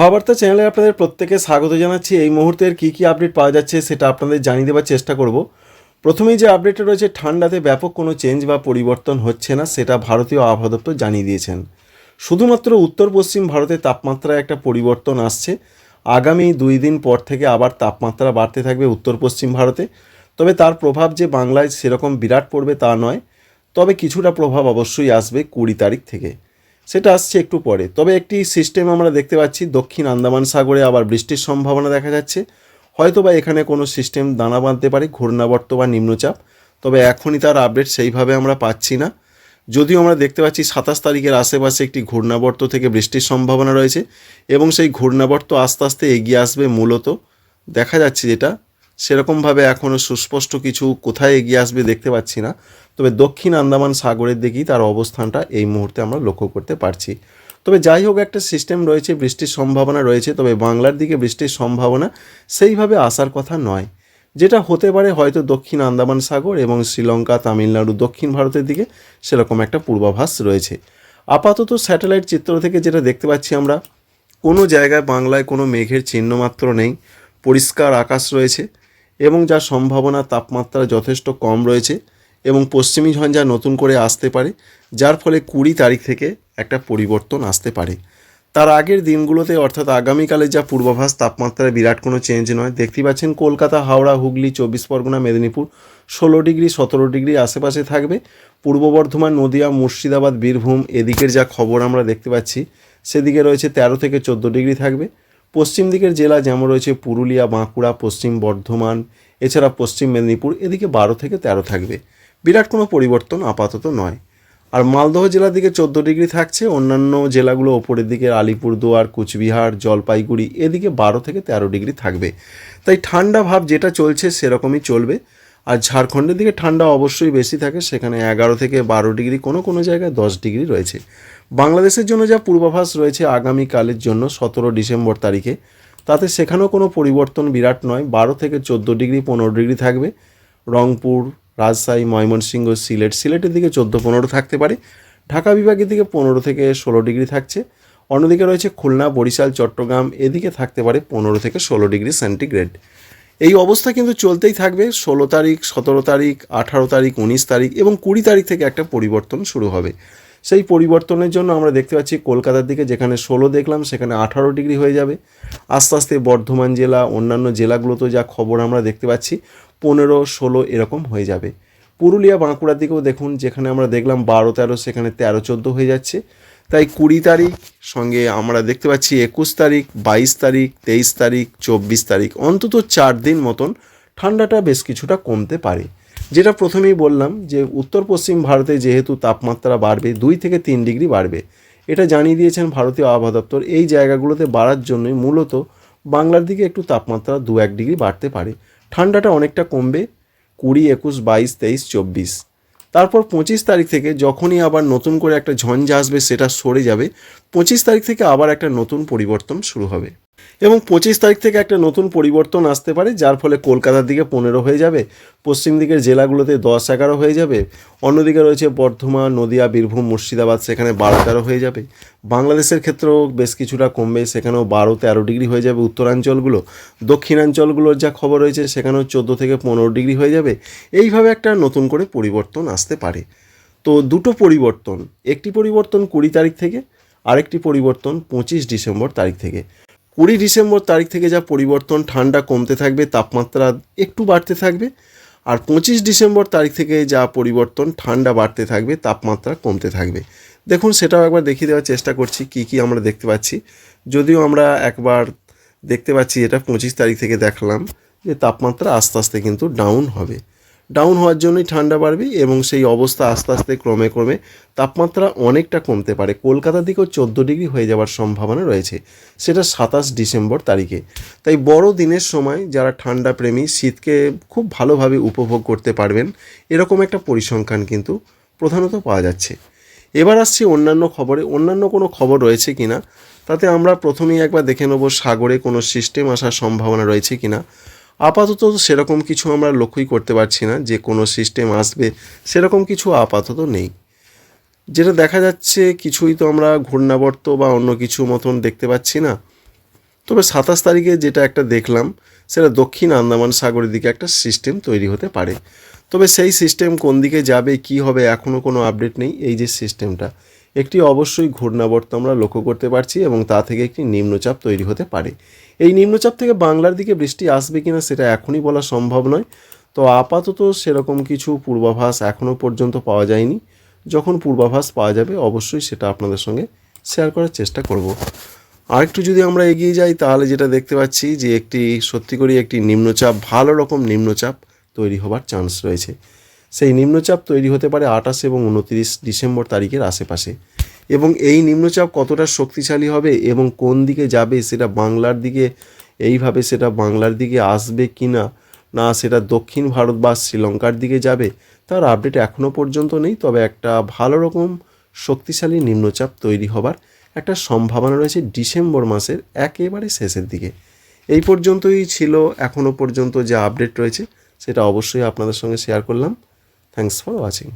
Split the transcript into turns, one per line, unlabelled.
হাওয়াবার্তা চ্যানেলে আপনাদের প্রত্যেকে স্বাগত জানাচ্ছি। এই মুহূর্তের কী কী আপডেট পাওয়া যাচ্ছে সেটা আপনাদের জানিয়ে দেওয়ার চেষ্টা করব। প্রথমেই যে আপডেটটা রয়েছে, ঠান্ডাতে ব্যাপক কোনো চেঞ্জ বা পরিবর্তন হচ্ছে না সেটা ভারতীয় আবহাওয়া দপ্তর জানিয়ে দিয়েছেন। শুধুমাত্র উত্তর পশ্চিম ভারতে তাপমাত্রায় একটা পরিবর্তন আসছে। আগামী দুই দিন পর থেকে আবার তাপমাত্রা বাড়তে থাকবে উত্তর পশ্চিম ভারতে। তবে তার প্রভাব যে বাংলায় সেরকম বিরাট পড়বে তা নয়। তবে কিছুটা প্রভাব অবশ্যই আসবে কুড়ি তারিখ থেকে। সেটা আসছে একটু পরে। তবে একটি সিস্টেম আমরা দেখতে পাচ্ছি, দক্ষিণ আন্দামান সাগরে আবার বৃষ্টির সম্ভাবনা দেখা যাচ্ছে। হয়তো বা এখানে কোনো সিস্টেম দানা বাঁধতে পারে, ঘূর্ণাবর্ত বা নিম্নচাপ, তবে এখনই তার আপডেট সেইভাবে আমরা পাচ্ছি না। যদিও আমরা দেখতে পাচ্ছি সাতাশ তারিখের আশেপাশে একটি ঘূর্ণাবর্ত থেকে বৃষ্টির সম্ভাবনা রয়েছে, এবং সেই ঘূর্ণাবর্ত আস্তে আস্তে এগিয়ে আসবে মূলত। দেখা যাচ্ছে যেটা সেরকমভাবে এখনও সুস্পষ্ট কিছু কোথায় এগিয়ে আসবে দেখতে পাচ্ছি না। তবে দক্ষিণ আন্দামান সাগরের দিকেই তার অবস্থানটা এই মুহূর্তে আমরা লক্ষ্য করতে পারছি। তবে যাই হোক, একটা সিস্টেম রয়েছে, বৃষ্টির সম্ভাবনা রয়েছে, তবে বাংলার দিকে বৃষ্টির সম্ভাবনা সেইভাবে আসার কথা নয়। যেটা হতে পারে হয়তো দক্ষিণ আন্দামান সাগর এবং শ্রীলঙ্কা, তামিলনাড়ু, দক্ষিণ ভারতের দিকে সেরকম একটা পূর্বাভাস রয়েছে। আপাতত স্যাটেলাইট চিত্র থেকে যেটা দেখতে পাচ্ছি আমরা, কোনো জায়গায় বাংলায় কোনো মেঘের চিহ্ন মাত্র নেই, পরিষ্কার আকাশ রয়েছে। এবং যার সম্ভাবনা তাপমাত্রা যথেষ্ট কম রয়েছে এবং পশ্চিমী ঝঞ্ঝা নতুন করে আসতে পারে, যার ফলে কুড়ি তারিখ থেকে একটা পরিবর্তন আসতে পারে। তার আগের দিনগুলোতে, অর্থাৎ আগামীকালে যা পূর্বাভাস তাপমাত্রায় বিরাট কোনো চেঞ্জ নয়। দেখতে পাচ্ছেন, কলকাতা, হাওড়া, হুগলি, চব্বিশ পরগনা, মেদিনীপুর ষোলো ডিগ্রি, সতেরো ডিগ্রি আশেপাশে থাকবে। পূর্ব বর্ধমান, নদিয়া, মুর্শিদাবাদ, বীরভূম, এদিকের যা খবর আমরা দেখতে পাচ্ছি, সেদিকে রয়েছে তেরো থেকে চোদ্দ ডিগ্রি থাকবে। পশ্চিম দিকের জেলা যেমন রয়েছে পুরুলিয়া, বাঁকুড়া, পশ্চিম বর্ধমান, এছাড়া পশ্চিম মেদিনীপুর, এদিকে বারো থেকে তেরো থাকবে। বিরাট কোনো পরিবর্তন আপাতত নয়। আর মালদহ জেলার দিকে চোদ্দ ডিগ্রি থাকছে, অন্যান্য জেলাগুলো ওপরের দিকে আলিপুরদুয়ার, কুচবিহার, জলপাইগুড়ি, এদিকে বারো থেকে তেরো ডিগ্রি থাকবে। তাই ঠান্ডা ভাব যেটা চলছে সেরকমই চলবে। আর ঝাড়খণ্ডের দিকে ঠান্ডা অবশ্যই বেশি থাকে, সেখানে এগারো থেকে বারো ডিগ্রি কোনো কোনো জায়গায় দশ ডিগ্রি রয়েছে। বাংলাদেশের জন্য যা পূর্বাভাস রয়েছে আগামীকালের জন্য সতেরো ডিসেম্বর তারিখে, তাতে সেখানেও কোনো পরিবর্তন বিরাট নয়, বারো থেকে চোদ্দ ডিগ্রি, পনেরো ডিগ্রি থাকবে। রংপুর, রাজশাহী, ময়মনসিংহ, সিলেট, সিলেটের দিকে চোদ্দ পনেরো থাকতে পারে। ঢাকা বিভাগের দিকে পনেরো থেকে ষোলো ডিগ্রি থাকছে। অন্যদিকে রয়েছে খুলনা, বরিশাল, চট্টগ্রাম, এদিকে থাকতে পারে পনেরো থেকে ষোলো ডিগ্রি সেন্টিগ্রেড। এই অবস্থা কিন্তু চলতেই থাকবে। ষোলো তারিখ, সতেরো তারিখ, আঠারো তারিখ, উনিশ তারিখ এবং কুড়ি তারিখ থেকে একটা পরিবর্তন শুরু হবে। সেই পরিবর্তনের জন্য আমরা দেখতে পাচ্ছি কলকাতার দিকে যেখানে ষোলো দেখলাম, সেখানে আঠারো ডিগ্রি হয়ে যাবে। আস্তে আস্তে বর্ধমান জেলা, অন্যান্য জেলাগুলোতেও যা খবর আমরা দেখতে পাচ্ছি, পনেরো, ষোলো এরকম হয়ে যাবে। পুরুলিয়া, বাঁকুড়ার দিকেও দেখুন, যেখানে আমরা দেখলাম বারো, তেরো, সেখানে তেরো, চোদ্দ হয়ে যাচ্ছে। তাই কুড়ি তারিখ সঙ্গে আমরা দেখতে পাচ্ছি একুশ তারিখ, বাইশ তারিখ, তেইশ তারিখ, চব্বিশ তারিখ, অন্তত চার দিন মতন ঠান্ডাটা বেশ কিছুটা কমতে পারে। যেটা প্রথমেই বললাম যে উত্তর পশ্চিম ভারতে যেহেতু তাপমাত্রা বাড়বে, দুই থেকে তিন ডিগ্রি বাড়বে। এটা জানিয়ে দিয়েছেন ভারতীয় আবহাওয়া দপ্তর। এই জায়গাগুলোতে বাড়ার জন্যই মূলত বাংলার দিকে একটু তাপমাত্রা দু এক ডিগ্রি বাড়তে পারে। ঠান্ডাটা অনেকটা কমবে। কুড়ি, একুশ, বাইশ, তেইশ, চব্বিশ। তারপর পঁচিশ তারিখ থেকে যখনই আবার নতুন করে একটা ঝঞ্ঝা আসবে, সেটা সরে যাবে। পঁচিশ তারিখ থেকে আবার একটা নতুন পরিবর্তন শুরু হবে। এবং পঁচিশ তারিখ থেকে একটা নতুন পরিবর্তন আসতে পারে, যার ফলে কলকাতার দিকে পনেরো হয়ে যাবে, পশ্চিম দিকের জেলাগুলোতে দশ এগারো হয়ে যাবে, অন্যদিকে রয়েছে বর্ধমান, নদিয়া, বীরভূম, মুর্শিদাবাদ, সেখানে বারো তেরো হয়ে যাবে। বাংলাদেশের ক্ষেত্রেও বেশ কিছুটা কমবে, সেখানেও বারো তেরো ডিগ্রি হয়ে যাবে উত্তরাঞ্চলগুলো। দক্ষিণাঞ্চলগুলোর যা খবর রয়েছে, সেখানেও চোদ্দ থেকে পনেরো ডিগ্রি হয়ে যাবে। এইভাবে একটা নতুন করে পরিবর্তন আসতে পারে। তো দুটো পরিবর্তন, একটি পরিবর্তন কুড়ি তারিখ থেকে, আরেকটি পরিবর্তন পঁচিশ ডিসেম্বর তারিখ থেকে। কুড়ি ডিসেম্বর তারিখ থেকে যা পরিবর্তন, ঠান্ডা কমতে থাকবে, তাপমাত্রা একটু বাড়তে থাকবে, আর পঁচিশ ডিসেম্বর তারিখ থেকে যা পরিবর্তন, ঠান্ডা বাড়তে থাকবে, তাপমাত্রা কমতে থাকবে। দেখুন, সেটাও একবার দেখিয়ে দেওয়ার চেষ্টা করছি, কি কি আমরা দেখতে পাচ্ছি। যদিও আমরা একবার দেখতে পাচ্ছি এটা পঁচিশ তারিখ থেকে দেখলাম, যে তাপমাত্রা আস্তে আস্তে কিন্তু ডাউন হবে। ডাউন হওয়ার জন্যই ঠান্ডা বাড়বে এবং সেই অবস্থা আস্তে আস্তে ক্রমে ক্রমে তাপমাত্রা অনেকটা কমতে পারে। কলকাতার দিকেও চোদ্দ ডিগ্রি হয়ে যাওয়ার সম্ভাবনা রয়েছে। সেটা সাতাশ ডিসেম্বর তারিখে। তাই বড় দিনের সময় যারা ঠান্ডা প্রেমী, শীতকে খুব ভালোভাবে উপভোগ করতে পারবেন, এরকম একটা পরিসংখ্যান কিন্তু প্রধানত পাওয়া যাচ্ছে। এবার আসছি অন্যান্য খবরে। অন্যান্য কোনো খবর রয়েছে কি না তাতে আমরা প্রথমেই একবার দেখে নেব সাগরে কোনো সিস্টেম আসার সম্ভাবনা রয়েছে কি না আপাতত সেরকম কিছু আমরা লক্ষ্যই করতে পারছি না, যে কোনো সিস্টেম আসবে, সেরকম কিছু আপাতত নেই। যেটা দেখা যাচ্ছে কিছুই তো আমরা ঘূর্ণাবর্ত বা অন্য কিছু মতন দেখতে পাচ্ছি না। তবে সাতাশ তারিখে যেটা একটা দেখলাম, সেটা দক্ষিণ আন্দামান সাগরের দিকে একটা সিস্টেম তৈরি হতে পারে। তবে সেই সিস্টেম কোন দিকে যাবে, কি হবে এখনও কোনো আপডেট নেই এই যে সিস্টেমটা একটি অবশ্যই ঘূর্ণাবর্ত আমরা লক্ষ্য করতে পারছি এবং তা থেকে একটি নিম্নচাপ তৈরি হতে পারে। এই নিম্নচাপ থেকে বাংলার দিকে বৃষ্টি আসবে কিনা সেটা এখনই বলা সম্ভব নয়। তো আপাতত সেরকম কিছু পূর্বাভাস এখনও পর্যন্ত পাওয়া যায়নি। যখন পূর্বাভাস পাওয়া যাবে অবশ্যই সেটা আপনাদের সঙ্গে শেয়ার করার চেষ্টা করব। আরেকটু যদি আমরা এগিয়ে যাই, তাহলে যেটা দেখতে পাচ্ছি যে একটি, সত্যি করে একটি নিম্নচাপ, ভালো রকম নিম্নচাপ তৈরি হবার চান্স রয়েছে। সেই নিম্নচাপ তৈরি হতে পারে আঠাশ এবং উনত্রিশ ডিসেম্বর তারিখের আশেপাশে। এবং এই নিম্নচাপ কতটা শক্তিশালী হবে এবং কোন দিকে যাবে সেটা বাংলার দিকে, এইভাবে সেটা বাংলার দিকে আসবে কি না না সেটা দক্ষিণ ভারত বা শ্রীলঙ্কার দিকে যাবে, তার আপডেট এখনও পর্যন্ত নেই। তবে একটা ভালো রকম শক্তিশালী নিম্নচাপ তৈরি হবার একটা সম্ভাবনা রয়েছে ডিসেম্বর মাসের একেবারে শেষের দিকে। এই পর্যন্তই ছিল এখনও পর্যন্ত যে আপডেট রয়েছে, সেটা অবশ্যই আপনাদের সঙ্গে শেয়ার করলাম। Thanks for watching